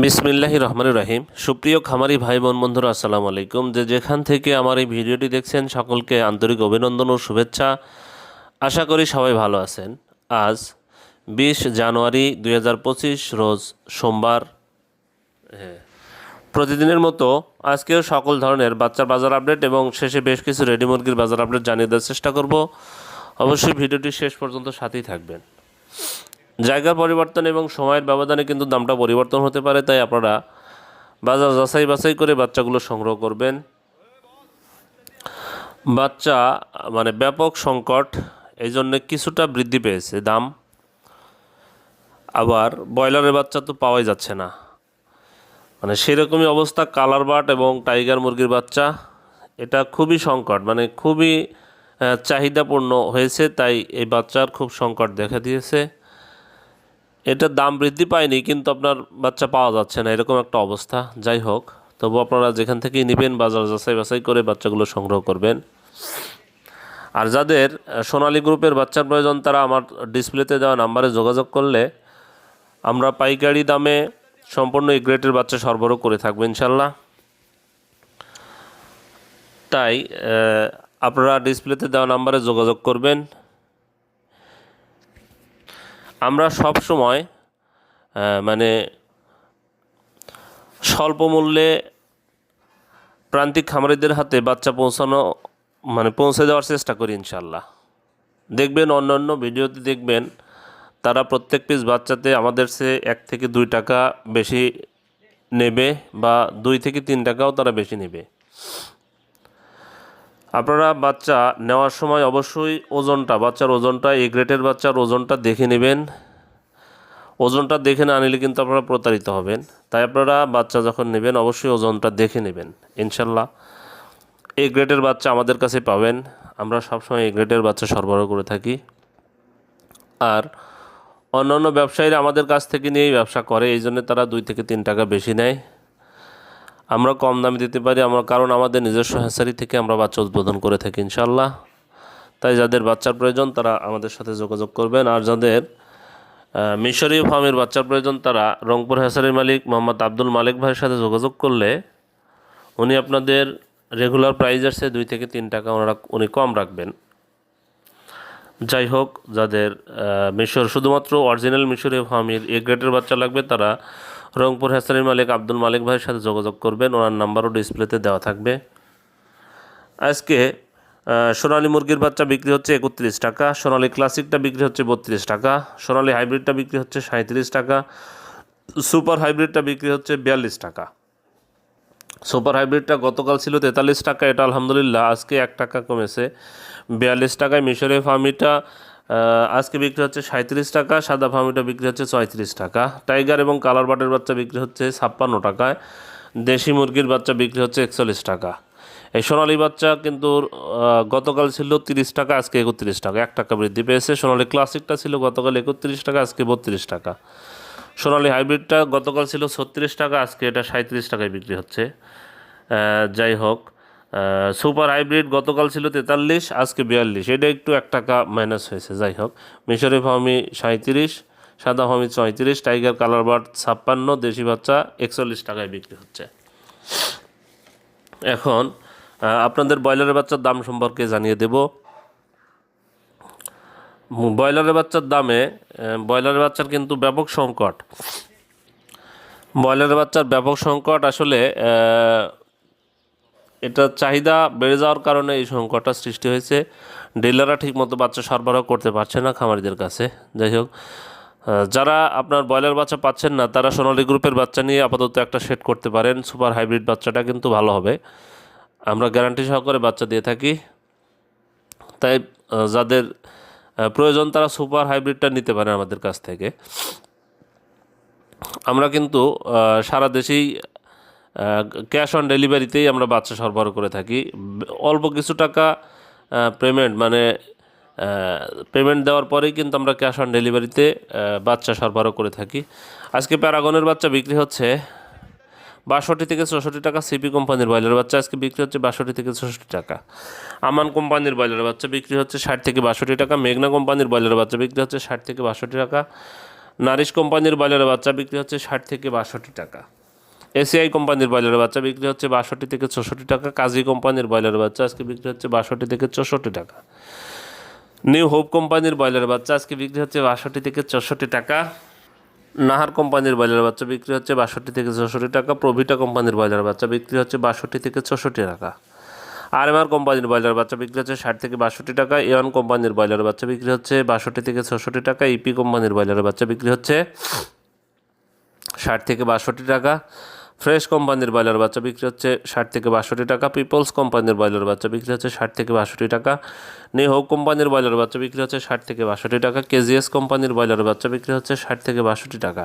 বিসমিল্লাহ রহমান রাহিম। সুপ্রিয় খামারি ভাই বোন বন্ধুরা, আসসালামু আলাইকুম। যে যেখান থেকে আমার এই ভিডিওটি দেখছেন, সকলকে আন্তরিক অভিনন্দন ও শুভেচ্ছা। আশা করি সবাই ভালো আছেন। আজ বিশ জানুয়ারি দু হাজার পঁচিশ, রোজ সোমবার। হ্যাঁ প্রতিদিনের মতো আজকেও সকল ধরনের বাচ্চার বাজার আপডেট এবং শেষে বেশ কিছু রেডি মুরগির বাজার আপডেট জানিয়ে দেওয়ার চেষ্টা করব। অবশ্যই ভিডিওটি শেষ পর্যন্ত সাথেই থাকবেন। জায়গার পরিবর্তন এবং সময়ের ব্যবধানে কিন্তু দামটা পরিবর্তন হতে পারে, তাই আপনারা বাজার যাচাই বাছাই করে বাচ্চাগুলো সংগ্রহ করবেন। বাচ্চা মানে ব্যাপক সংকট এই জন্যে কিছুটা বৃদ্ধি পেয়েছে দাম। আবার ব্রয়লারের বাচ্চা তো পাওয়াই যাচ্ছে না। মানে সেরকমই অবস্থা কালার বাট এবং টাইগার মুরগির বাচ্চা। এটা খুবই সংকট মানে খুবই চাহিদাপূর্ণ হয়েছে, তাই এই বাচ্চার খুব সংকট দেখা দিয়েছে। এটার দাম বৃদ্ধি পায়নি, কিন্তু আপনার বাচ্চা পাওয়া যাচ্ছে না, এরকম একটা অবস্থা। যাই হোক, তবু আপনারা যেখান থেকেই নেবেন, বাজার যাচাই বাছাই করে বাচ্চাগুলো সংগ্রহ করবেন। আর যাদের সোনালী গ্রুপের বাচ্চার প্রয়োজন, তারা আমার ডিসপ্লেতে দেওয়া নাম্বারে যোগাযোগ করলে আমরা পাইকারি দামে সম্পূর্ণ গ্রেটের বাচ্চা সরবরাহ করে থাকব, ইনশাল্লাহ। তাই আপনারা ডিসপ্লেতে দেওয়া নাম্বারে যোগাযোগ করবেন। আমরা সব সময় মানে স্বল্প মূল্যে প্রান্তিক খামারিদের হাতে বাচ্চা পৌঁছানো মানে পৌঁছে দেওয়ার চেষ্টা করি ইনশাল্লাহ দেখবেন অন্য অন্য ভিডিওতে দেখবেন, তারা প্রত্যেক পিস বাচ্চাতে আমাদের সে এক থেকে দুই টাকা বেশি নেবে বা দুই থেকে তিন টাকাও তারা বেশি নেবে। আপনারা বাচ্চা নেওয়ার সময় অবশ্যই ওজনটা, বাচ্চার ওজনটা এ গ্রেটের বাচ্চার ওজনটা দেখে নেবেন। ওজনটা দেখে না নিলে কিন্তু আপনারা প্রতারিত হবেন। তাই আপনারা বাচ্চা যখন নেবেন, অবশ্যই ওজনটা দেখে নেবেন। ইনশাল্লাহ এ গ্রেটের বাচ্চা আমাদের কাছে পাবেন। আমরা সবসময় এই গ্রেটের বাচ্চা সরবরাহ করে থাকি। আর অন্যান্য ব্যবসায়ীরা আমাদের কাছ থেকে নিয়েই ব্যবসা করে, এই জন্য তারা দুই থেকে তিন টাকা বেশি নেয়। আমরা কম দামে দিতে পারি আমরা কারণ আমাদের নিজস্ব হ্যাসারি থেকে আমরা বাচ্চা উদ্বোধন করে থাকি ইনশাল্লাহ তাই যাদের বাচ্চার প্রয়োজন তারা আমাদের সাথে যোগাযোগ করবেন। আর যাদের আহ, মিশরী ফার্মের বাচ্চার প্রয়োজন তারা রংপুর হ্যাসারির মালিক মোহাম্মদ আব্দুল মালিক ভাইয়ের সাথে যোগাযোগ করলে উনি আপনাদের রেগুলার প্রাইজের চেয়ে দুই থেকে তিন টাকা ওনারা উনি কম রাখবেন। যাই হোক যাদের মিশর শুধুমাত্র অরিজিনাল মিশরীয় ফার্মের এ গ্রেডের বাচ্চা লাগবে তারা রংপুর হ্যাসারির মালিক আব্দুল মালিক ভাইয়ের সাথে যোগাযোগ করবেন। ওনার নাম্বারও ডিসপ্লেতে দেওয়া থাকবে। আজকে সোনালী মুরগির বাচ্চা বিক্রি হচ্ছে একত্রিশ টাকা, সোনালি ক্লাসিকটা বিক্রি হচ্ছে বত্রিশ টাকা, সোনালি হাইব্রিডটা বিক্রি হচ্ছে সাঁত্রিশ টাকা, সুপার হাইব্রিডটা বিক্রি হচ্ছে বিয়াল্লিশ টাকা। সুপার হাইব্রিডটা গতকাল ছিল তেতাল্লিশ টাকা, এটা আলহামদুলিল্লাহ, আজকে এক টাকা কমেছে। বিয়াল্লিশ টাকায় মিশরে ফার্মিটা আজকে বিক্রি হচ্ছে সাঁত্রিশ টাকা, সাদা ফার্মিটা বিক্রি হচ্ছে ছয়ত্রিশ টাকা। টাইগার এবং কালার বাটের বাচ্চা বিক্রি হচ্ছে ছাপ্পান্ন টাকায়। দেশি মুরগির বাচ্চা বিক্রি হচ্ছে একচল্লিশ টাকা। এই সোনালী বাচ্চা কিন্তু গতকাল ছিল তিরিশ টাকা, আজকে একত্রিশ টাকা। এক টাকা বৃদ্ধি পেয়েছে। সোনালী ক্লাসিকটা ছিল গতকাল একত্রিশ টাকা, আজকে বত্রিশ টাকা। সোনালী হাইব্রিডটা গতকাল ছিল ছত্রিশ টাকা, আজকে এটা সাঁত্রিশ টাকায় বিক্রি হচ্ছে। যাই হোক সুপার হাইব্রিড গতকাল ছিল তেতাল্লিশ, আজকে বিয়াল্লিশ। এটা একটু এক টাকা মাইনাস হয়েছে, যাই হোক। মিশরি ফার্মি সাঁত্রিশ সাদা ফার্মি চৌত্রিশ টাইগার কালার বার্ড ছাপ্পান্ন, দেশি বাচ্চা একচল্লিশ টাকায় বিক্রি হচ্ছে। এখন আপনাদের ব্রয়লারের বাচ্চার দাম সম্পর্কে জানিয়ে দেব। ব্রয়লারের বাচ্চার দামে ব্রয়লারের বাচ্চার কিন্তু ব্যাপক সংকট। ব্রয়লারের বাচ্চার ব্যাপক সংকট আসলে এটা চাহিদা বেড়ে যাওয়ার কারণে এই সংকটটা সৃষ্টি হয়েছে। ডিলাররা ঠিকমতো বাচ্চা সরবরাহ করতে পারছে না খামারিদের কাছে। যাই হোক যারা আপনার ব্রয়লার বাচ্চা পাচ্ছেন না, তারা সোনালী গ্রুপের বাচ্চা নিয়ে আপাতত একটা সেট করতে পারেন। সুপার হাইব্রিড বাচ্চাটা কিন্তু ভালো হবে। আমরা গ্যারান্টি সহকারে বাচ্চা দিয়ে থাকি। তাই যাদের প্রয়োজন তারা সুপার হাইব্রিডটা নিতে পারেন আমাদের কাছ থেকে। আমরা কিন্তু সারা দেশেই ক্যাশ অন ডেলিভারিতেই আমরা বাচ্চা সরবরাহ করে থাকি। অল্প কিছু টাকা পেমেন্ট মানে পেমেন্ট দেওয়ার পরেই কিন্তু আমরা ক্যাশ অন ডেলিভারিতে বাচ্চা সরবরাহ করে থাকি। আজকে প্যারাগনের বাচ্চা বিক্রি হচ্ছে বাষট্টি থেকে চৌষট্টি টাকা, সিপি কোম্পানির ব্রয়লার বাচ্চা আজকে বিক্রি হচ্ছে বাষট্টি থেকে চৌষট্টি টাকা। আমান কোম্পানির ব্রয়লার বাচ্চা বিক্রি হচ্ছে ষাট থেকে বাষট্টি টাকা, মেঘনা কোম্পানির ব্রয়লার বাচ্চা বিক্রি হচ্ছে ষাট থেকে বাষট্টি টাকা, নারিশ কোম্পানির ব্রয়লারের বাচ্চা বিক্রি হচ্ছে ষাট থেকে বাষট্টি টাকা। এসিআই কোম্পানির ব্রয়লারের বাচ্চা বিক্রি হচ্ছে বাষট্টি থেকে চৌষট্টি টাকা। কাজী কোম্পানির ব্রয়লারের বাচ্চা আজকে বিক্রি হচ্ছে বাষট্টি থেকে চৌষট্টি টাকা। নিউ হোপ কোম্পানির ব্রয়লারের বাচ্চা আজকে বিক্রি হচ্ছে বাষট্টি থেকে চৌষট্টি টাকা। নাহার কোম্পানির ব্রয়লার বাচ্চা বিক্রি হচ্ছে বাষট্টি থেকে চৌষট্টি টাকা। প্রভিটা কোম্পানির ব্রয়লার বাচ্চা বিক্রি হচ্ছে বাষট্টি থেকে চৌষট্টি টাকা। আরএমআর কোম্পানির ব্রয়লার বাচ্চা বিক্রি হচ্ছে ষাট থেকে বাষট্টি টাকা। এওয়ান কোম্পানির ব্রয়লার বাচ্চা বিক্রি হচ্ছে বাষট্টি থেকে ছষট্টি টাকা। ইপি কোম্পানির ব্রয়লার বাচ্চা বিক্রি হচ্ছে ষাট থেকে বাষট্টি টাকা। ফ্রেশ কোম্পানির ব্রয়লার বাচ্চা বিক্রি হচ্ছে ষাট থেকে বাষট্টি টাকা, পিপলস কোম্পানির ব্রয়লার বাচ্চা বিক্রি হচ্ছে ষাট থেকে বাষট্টি টাকা, নিহো কোম্পানির ব্রয়লার বাচ্চা বিক্রি হচ্ছে ষাট থেকে বাষট্টি টাকা, কেজিএস কোম্পানির ব্রয়লার বাচ্চা বিক্রি হচ্ছে ষাট থেকে বাষট্টি টাকা।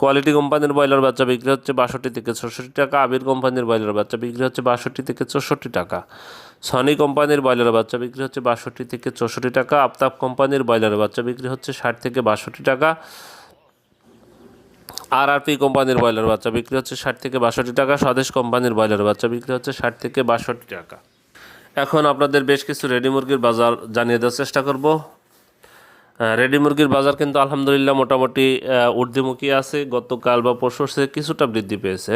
কোয়ালিটি কোম্পানির ব্রয়লার বাচ্চা বিক্রি হচ্ছে বাষট্টি থেকে চৌষট্টি টাকা, আবির কোম্পানির ব্রয়লার বাচ্চা বিক্রি হচ্ছে বাষট্টি থেকে চৌষট্টি টাকা। সনি কোম্পানির ব্রয়লার বাচ্চা বিক্রি হচ্ছে বাষট্টি থেকে চৌষট্টি টাকা, আফতাব কোম্পানির ব্রয়লার বাচ্চা বিক্রি হচ্ছে ষাট থেকে বাষট্টি টাকা আর আর পি কোম্পানির ব্রয়লার বাচ্চা বিক্রি হচ্ছে ষাট থেকে বাষট্টি টাকা, স্বদেশ কোম্পানির ব্রয়লার বাচ্চা বিক্রি হচ্ছে ষাট থেকে বাষট্টি টাকা। এখন আপনাদের বেশ কিছু রেডি মুরগির বাজার জানিয়ে দেওয়ার চেষ্টা করব। রেডি মুরগির বাজার কিন্তু আলহামদুলিল্লাহ মোটামুটি ঊর্ধ্বমুখী আছে। গতকাল বা পরশু কিছুটা বৃদ্ধি পেয়েছে।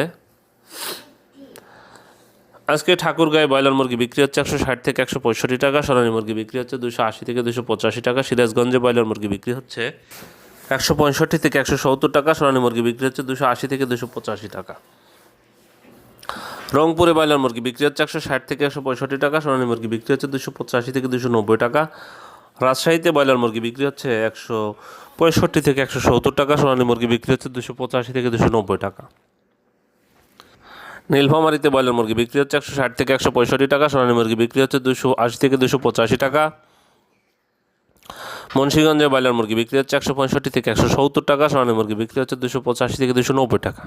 আজকে ঠাকুরগাঁয়ে ব্রয়লার মুরগি বিক্রি হচ্ছে একশো ষাট থেকে একশো পঁয়ষট্টি টাকা সোনালী মুরগি বিক্রি হচ্ছে দুশো আশি থেকে দুশো পঁচাশি টাকা, সিরাজগঞ্জে ব্রয়লার মুরগি বিক্রি হচ্ছে একশো পঁয়ষট্টি থেকে একশো সত্তর টাকা, সোনালী মুরগি বিক্রি হচ্ছে দুশো আশি থেকে দুশো পঁচাশি টাকা। রংপুরে ব্রয়লার মুরগি বিক্রি হচ্ছে একশো ষাট থেকে একশো পঁয়ষট্টি টাকা, সোনালী মুরগি বিক্রি হচ্ছে দুশো পঁচাশি থেকে দুশো নব্বই টাকা। রাজশাহীতে ব্রয়লার মুরগি বিক্রি হচ্ছে একশো পঁয়ষট্টি থেকে একশো সত্তর টাকা, সোনালী মুরগি বিক্রি হচ্ছে দুশো পঁচাশি থেকে দুশো নব্বই টাকা। নীলফামারিতে ব্রয়লার মুরগি বিক্রি হচ্ছে একশো ষাট থেকে একশো পঁয়ষট্টি টাকা, সোনালী মুরগি বিক্রি হচ্ছে দুশো আশি থেকে দুশো পঁচাশি টাকা। মুন্সিগঞ্জে ব্রয়লার মুরগি বিক্রি হচ্ছে একশো পঁয়ষট্টি থেকে একশো সত্তর টাকা, সোনালী মুরগি বিক্রি হচ্ছে দুশো পঁচাশি থেকে দুশো নব্বই টাকা।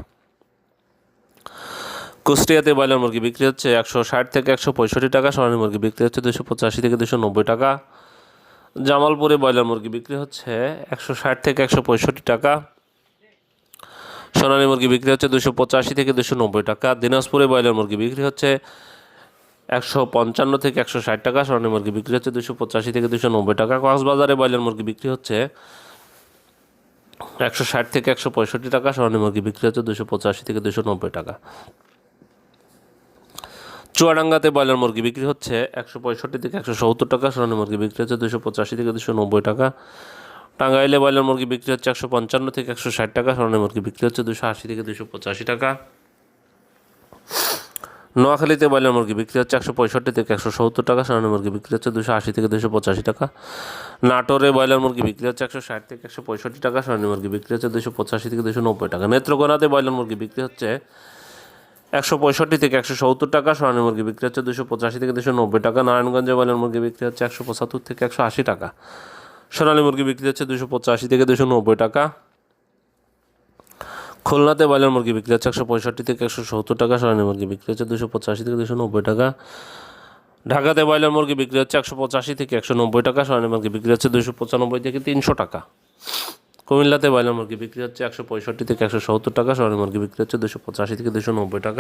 কুষ্টিয়াতে ব্রয়লার মুরগি বিক্রি হচ্ছে একশো ষাট থেকে একশো পঁয়ষট্টি টাকা, সোনালী মুরগি বিক্রি হচ্ছে দুশো পঁচাশি থেকে দুশো নব্বই টাকা। জামালপুরে ব্রয়লার মুরগি বিক্রি হচ্ছে একশো ষাট থেকে একশো পঁয়ষট্টি টাকা, সোনালী মুরগি বিক্রি হচ্ছে দুশো পঁচাশি থেকে দুশো নব্বই টাকা। দিনাজপুরে ব্রয়লার মুরগি বিক্রি হচ্ছে একশো পঞ্চান্ন থেকে একশো ষাট টাকা সোনালী মুরগি বিক্রি হচ্ছে দুশো পঁচাশি থেকে দুশো নব্বই টাকা। কক্সবাজারে ব্রয়লার মুরগি বিক্রি হচ্ছে একশো ষাট থেকে একশো পঁয়ষট্টি টাকা সোনালী মুরগি বিক্রি হচ্ছে দুশো পঁচাশি থেকে দুশো নব্বই টাকা। চুয়াডাঙ্গাতে ব্রয়লার মুরগি বিক্রি হচ্ছে একশো পঁয়ষট্টি থেকে একশো সত্তর টাকা সোনালী মুরগি বিক্রি হচ্ছে দুশো পঁচাশি থেকে দুশো নব্বই টাকা। টাঙ্গাইলে ব্রয়লার মুরগি বিক্রি হচ্ছে একশো পঞ্চান্ন থেকে একশো ষাট টাকা সোনালী মুরগি বিক্রি হচ্ছে দুশো আশি থেকে দুশো পঁচাশি টাকা। নোয়াখালীতে ব্রয়লার মুরগি বিক্রি হচ্ছে একশো পঁয়ষট্টি থেকে একশো সত্তর টাকা সোনালী মুরগি বিক্রি হচ্ছে দুশো আশি থেকে দুশো পঁচাশি টাকা। নাটোরে ব্রয়লার মুরগি বিক্রি হচ্ছে একশো ষাট থেকে একশো পঁয়ষট্টি টাকা সোনালী মুরগি বিক্রি হচ্ছে দুশো পঁচাশি থেকে দুশো নব্বই টাকা। নেত্রকোনাতে ব্রয়লার মুরগি বিক্রি হচ্ছে একশো পঁয়ষট্টি থেকে একশো সত্তর টাকা সোনালী মুরগি বিক্রি হচ্ছে দুশো পঁচাশি থেকে দুশো নব্বই টাকা। নারায়ণগঞ্জে ব্রয়লার মুরগি বিক্রি হচ্ছে একশো পঁচাত্তর থেকে একশো আশি টাকা। সোনালী মুরগি বিক্রি হচ্ছে দুশো পঁচাশি থেকে দুশো নব্বই টাকা। খুলনাতে ব্রয়লার মুরগি বিক্রি হচ্ছে একশো পঁয়ষট্টি থেকে একশো সত্তর টাকা সোনালী মুরগি বিক্রি হচ্ছে দুশো পঁচাশি থেকে দুশো নব্বই টাকা। ঢাকাতে ব্রয়লার মুরগি বিক্রি হচ্ছে একশো পঁচাশি থেকে একশো নব্বই টাকা সোনালী মুরগি বিক্রি হচ্ছে দুশো পঁচানব্বই থেকে তিনশো টাকা। কুমিল্লাতে ব্রয়লার মুরগি বিক্রি হচ্ছে একশো পঁয়ষট্টি থেকে একশো সত্তর টাকা সোনালী মুরগি বিক্রি হচ্ছে দুশো পঁচাশি থেকে দুশো নব্বই টাকা।